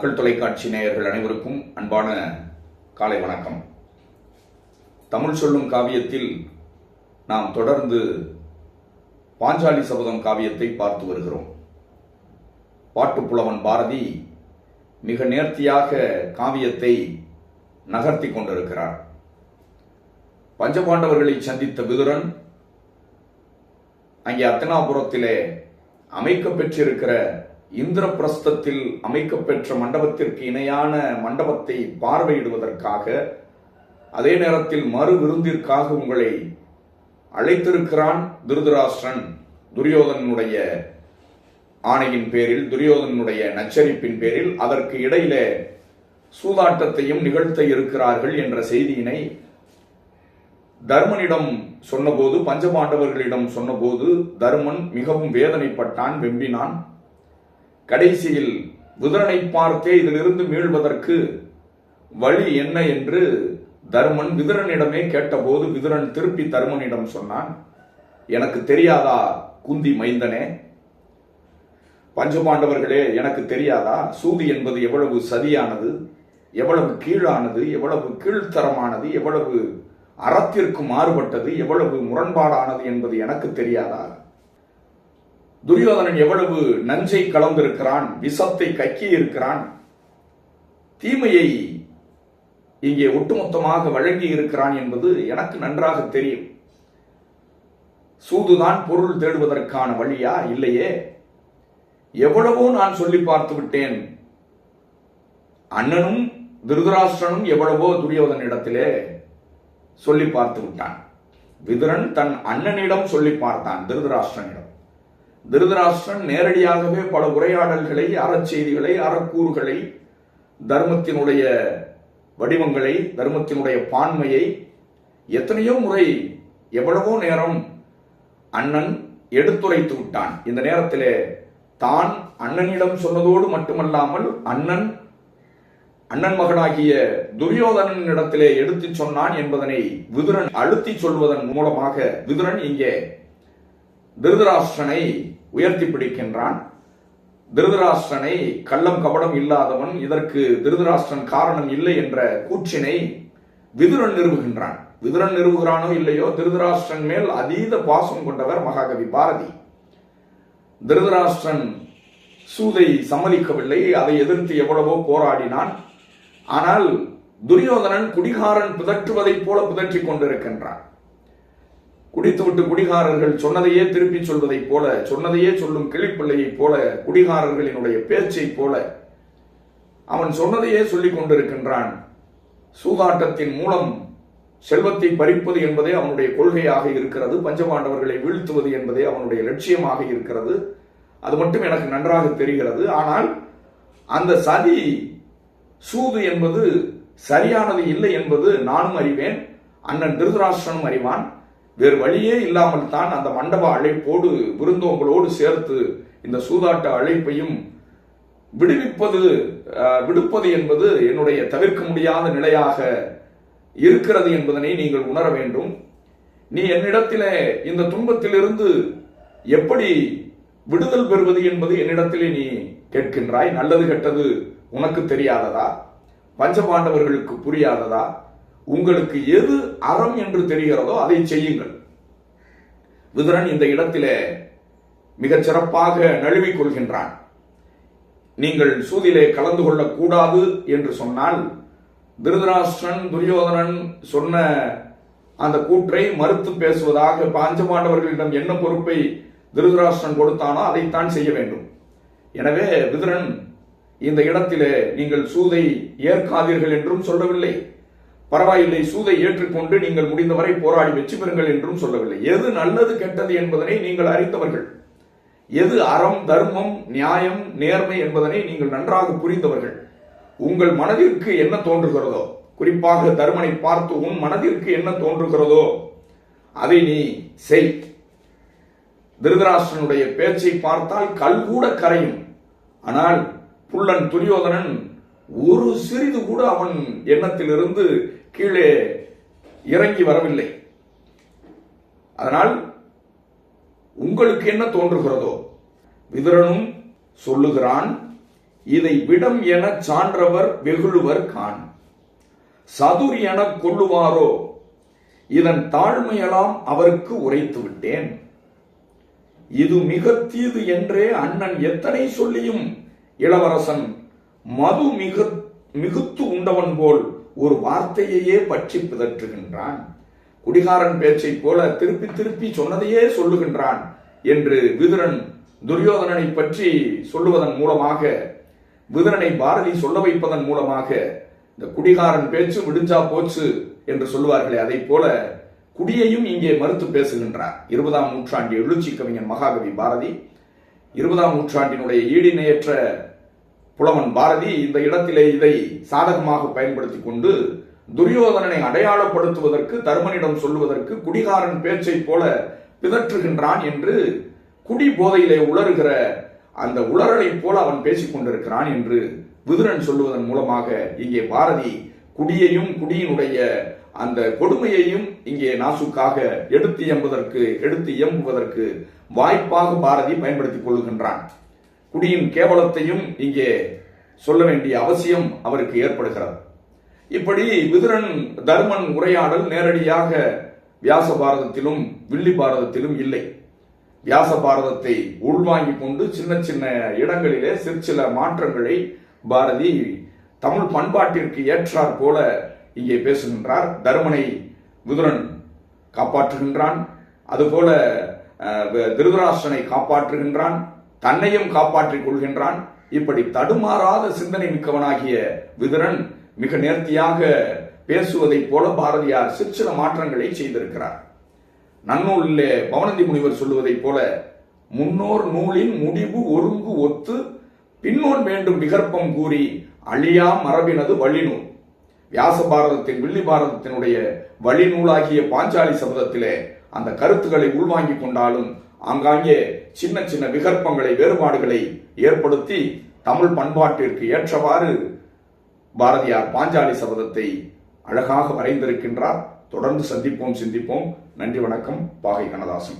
மக்கள் தொலைக்காட்சி நேயர்கள் அனைவருக்கும் அன்பான காலை வணக்கம். தமிழ் சொல்லும் காவியத்தில் நாம் தொடர்ந்து பாஞ்சாலி சபதம் காவியத்தை பார்த்து வருகிறோம். பாட்டுப்புலவன் பாரதி மிக நேர்த்தியாக காவியத்தை நகர்த்தி கொண்டிருக்கிறார். பஞ்சபாண்டவர்களை சந்தித்த விதுரன் அங்கே அத்தனாபுரத்திலே அமைக்கப் பெற்றிருக்கிற இந்திரபிரஸ்தத்தில் அமைக்கப்பெற்ற மண்டபத்திற்கு இணையான மண்டபத்தை பார்வையிடுவதற்காக அதே நேரத்தில் மறு விருந்திற்காக உங்களை அழைத்திருக்கிறான் திருதராஷ்டிரன் துரியோதனுடைய ஆணையின் பேரில் துரியோதனுடைய நச்சரிப்பின் பேரில். அதற்கு இடையிலே சூதாட்டத்தையும் நிகழ்த்த இருக்கிறார்கள் என்ற செய்தியினை தர்மனிடம் சொன்னபோது பஞ்சபாண்டவர்களிடம் சொன்னபோது தர்மன் மிகவும் வேதனைப்பட்டான் வெம்பினான். கடைசியில் விதுரனை பார்த்தே இதிலிருந்து மீள்வதற்கு வழி என்ன என்று தர்மன் விதுரனிடமே கேட்டபோது விதுரன் திருப்பி தர்மனிடம் சொன்னான் எனக்கு தெரியாதா குந்தி மைந்தனே? பஞ்சபாண்டவர்களே எனக்கு தெரியாதா? சூதி என்பது எவ்வளவு சதியானது எவ்வளவு கீழானது எவ்வளவு கீழ்த்தரமானது எவ்வளவு அறத்திற்கு மாறுபட்டது எவ்வளவு முரண்பாடானது என்பது எனக்கு தெரியாதா? துரியோதனன் எவ்வளவு நஞ்சை கலந்திருக்கிறான் விஷத்தை கக்கி இருக்கிறான் தீமையை இங்கே ஒட்டுமொத்தமாக வழங்கி இருக்கிறான் என்பது எனக்கு நன்றாக தெரியும். சூதுதான் பொருள் தேடுவதற்கான வழியா? இல்லையே. எவ்வளவோ நான் சொல்லி பார்த்து விட்டேன் அண்ணனும் திருதராஷ்டிரனும் எவ்வளவோ துரியோதனிடத்திலே சொல்லி பார்த்து விட்டான் விதுரன் தன் அண்ணனிடம் சொல்லி பார்த்தான் திருதராஷ்டிரனிடம். திருதராஷ்டிரன் நேரடியாகவே பல உரையாடல்களை அறச்செய்திகளை அறக்கூறுகளை தர்மத்தினுடைய வடிவங்களை தர்மத்தினுடைய பான்மையை எத்தனையோ முறை எவ்வளவோ நேரம் அண்ணன் எடுத்துரைத்து விட்டான். இந்த நேரத்திலே தான் அண்ணனிடம் சொன்னதோடு மட்டுமல்லாமல் அண்ணன் அண்ணன் மகனாகிய துரியோதனனிடத்திலே எடுத்துச் சொன்னான் என்பதனை விதுரன் அழுத்தி சொல்வதன் மூலமாக விதுரன் இங்கே திருதராஷ்டனை உயர்த்தி பிடிக்கின்றான். திருதராஷ்டனை கள்ளம் கபடம் இல்லாதவன் இதற்கு திருதராஷ்டிரன் காரணம் இல்லை என்ற கூற்றினை விதுரன் நிறுவுகின்றான். விதுரன் நிறுவுகிறானோ இல்லையோ திருதராஷ்டிரன் மேல் அதீத பாசம் கொண்டவர் மகாகவி பாரதி. திருதராஷ்டிரன் சூதை சம்மதிக்கவில்லை அதை எதிர்த்து எவ்வளவோ போராடினான். ஆனால் துரியோதனன் குடிகாரன் பிதற்றுவதைப் போல பிதற்றிக் கொண்டிருக்கின்றான். குடித்துவிட்டு குடிகாரர்கள் சொன்னதையே திருப்பி சொல்வதைப் போல சொன்னதையே சொல்லும் கிளிப்பிள்ளையைப் போல குடிகாரர்களினுடைய பேச்சைப் போல அவன் சொன்னதையே சொல்லிக் கொண்டிருக்கின்றான். சூதாட்டத்தின் மூலம் செல்வத்தை பறிப்பது என்பதே அவனுடைய கொள்கையாக இருக்கிறது பஞ்சபாண்டவர்களை வீழ்த்துவது என்பதே அவனுடைய லட்சியமாக இருக்கிறது. அது மட்டும் எனக்கு நன்றாக தெரிகிறது. ஆனால் அந்த சதி சூது என்பது சரியானது இல்லை என்பது நானும் அறிவேன் அண்ணன் திருதராஷ்டிரனும் அறிவான். வேறு வழியே இல்லாமல் தான் அந்த மண்டப அழைப்போடு விருந்தோங்களோடு சேர்த்து இந்த சூதாட்ட அழைப்பையும் விடுவிப்பது விடுப்பது என்பது என்னுடைய தவிர்க்க முடியாத நிலையாக இருக்கிறது என்பதனை நீங்கள் உணர வேண்டும். நீ என்னிடத்திலே இந்த துன்பத்திலிருந்து எப்படி விடுதல் பெறுவது என்பது என்னிடத்திலே நீ கேட்கின்றாய். நல்லது கெட்டது உனக்கு தெரியாததா? பஞ்சபாண்டவர்களுக்கு புரியாததா? உங்களுக்கு எது அறம் என்று தெரிகிறதோ அதை செய்யுங்கள். விதுரன் இந்த இடத்திலே மிகச் சிறப்பாக நழுவிக் கொள்கின்றான். நீங்கள் சூதிலே கலந்து கொள்ளக்கூடாது என்று சொன்னால் திருதராஷ்டிரன் துரியோதனன் சொன்ன அந்த கூற்றை மறுத்து பேசுவதாக பாஞ்சபாண்டவர்களிடம் என்ன பொறுப்பை திருதராஷ்டிரன் கொடுத்தானோ அதைத்தான் செய்ய வேண்டும். எனவே விதுரன் இந்த இடத்திலே நீங்கள் சூதை ஏற்காதீர்கள் என்றும் சொல்லவில்லை. பரவாயில்லை சூதை ஏற்றுக்கொண்டு நீங்கள் முடிந்தவரை போராடி வெற்றி பெறுங்கள் என்றும் சொல்லவில்லை. எது நல்லது கெட்டது என்பதனை நீங்கள் அறிந்தவர்கள். எது அறம் தர்மம் நியாயம் நேர்மை என்பதனை நீங்கள் நன்றாக புரிந்தவர்கள். உங்கள் மனதிற்கு என்ன தோன்றுகிறதோ குறிப்பாக தர்மனை பார்த்து உன் மனதிற்கு என்ன தோன்றுகிறதோ அதை நீ செய். திருதராஷ்டிரனுடைய பேச்சை பார்த்தால் கல் கூட கரையும். ஆனால் புல்லன் துரியோதனன் ஒரு சிறிது கூட அவன் எண்ணத்திலிருந்து கீழே இறங்கி வரவில்லை. அதனால் உங்களுக்கு என்ன தோன்றுகிறதோ? விதுரனும் சொல்லுகிறான் இதை விடம் என சான்றவர் வெகுளுவர் கான் சதுர் என கொள்ளுவாரோ? இதன் தாழ்மையெல்லாம் அவருக்கு உரைத்து விட்டேன். இது மிக தீது என்றே அண்ணன் எத்தனை சொல்லியும் இளவரசன் மது மிகு மிகுத்து உண்டவன் போல் ஒரு வார்த்தையையே பற்றி பிதற்றுகின்றான். குடிகாரன் பேச்சைப் போல திருப்பி திருப்பி சொன்னதையே சொல்லுகின்றான் என்று விதுரன் துரியோதனனை பற்றி சொல்லுவதன் மூலமாக விதுரனை பாரதி சொல்ல வைப்பதன் மூலமாக இந்த குடிகாரன் பேச்சு விடிஞ்சா போச்சு என்று சொல்லுவார்களே அதை போல குடியையும் இங்கே மறுத்து பேசுகின்றார். இருபதாம் நூற்றாண்டு எழுச்சி கவிஞன் மகாகவி பாரதி இருபதாம் நூற்றாண்டினுடைய ஈடிணையற்ற புலவன் பாரதி இந்த இடத்திலே இதை சாதகமாக பயன்படுத்தி கொண்டு துரியோதனனை அடையாளப்படுத்துவதற்கு தருமனிடம் சொல்லுவதற்கு குடிகாரன் பேச்சைப் போல பிதற்றுகின்றான் என்று குடி போதையிலே உளறுகிற அந்த உளறலைப் போல அவன் பேசிக் கொண்டிருக்கிறான் என்று விதுரன் சொல்லுவதன் மூலமாக இங்கே பாரதி குடியையும் குடியினுடைய அந்த கொடுமையையும் இங்கே நாசுக்காக எடுத்து எம்புவதற்கு எடுத்து எம்புவதற்கு வாய்ப்பாக பாரதி பயன்படுத்திக் கொள்கின்றான். குடியின் கேவலத்தையும் இங்கே சொல்ல வேண்டிய அவசியம் அவருக்கு ஏற்படுகிறது. இப்படி விதுரன் தர்மன் உரையாடல் நேரடியாக வியாச பாரதத்திலும் வில்லி பாரதத்திலும் இல்லை. வியாச பாரதத்தை உள்வாங்கிக் கொண்டு சின்ன சின்ன இடங்களிலே சிறு சில மாற்றங்களை பாரதி தமிழ் பண்பாட்டிற்கு ஏற்றார் போல இங்கே பேசுகின்றார். தர்மனை விதுரன் காப்பாற்றுகின்றான். அதுபோல திருதராஷ்டனை காப்பாற்றுகின்றான். தன்னையும் காப்பாற்றிக் கொள்கின்றான். இப்படி தடுமாறாத சிந்தனை மிக்கவனாகிய விதுரன் மிக நேர்த்தியாக பேசுவதைப் போல பாரதியார் சிற்சில மாற்றங்களை செய்திருக்கிறார். நன்னூலிலே பவனந்தி முனிவர் சொல்லுவதைப் போல முன்னோர் நூலின் முடிவு ஒருங்கு ஒத்து பின்னோன் வேண்டும் விகற்பம் கூறி அழியா மரபினது வழிநூல். வியாச பாரதத்தின் வில்லி பாரதத்தினுடைய வழிநூலாகிய பாஞ்சாலி சபதத்திலே அந்த கருத்துக்களை உள்வாங்கிக் கொண்டாலும் ஆங்காங்கே சின்ன சின்ன விகற்பங்களை வேறுபாடுகளை ஏற்படுத்தி தமிழ் பண்பாட்டிற்கு ஏற்றவாறு பாரதியார் பாஞ்சாலி சபதத்தை அழகாக வரைந்திருக்கின்றார். தொடர்ந்து சந்திப்போம் சிந்திப்போம். நன்றி வணக்கம். பாகை கண்ணதாசன்.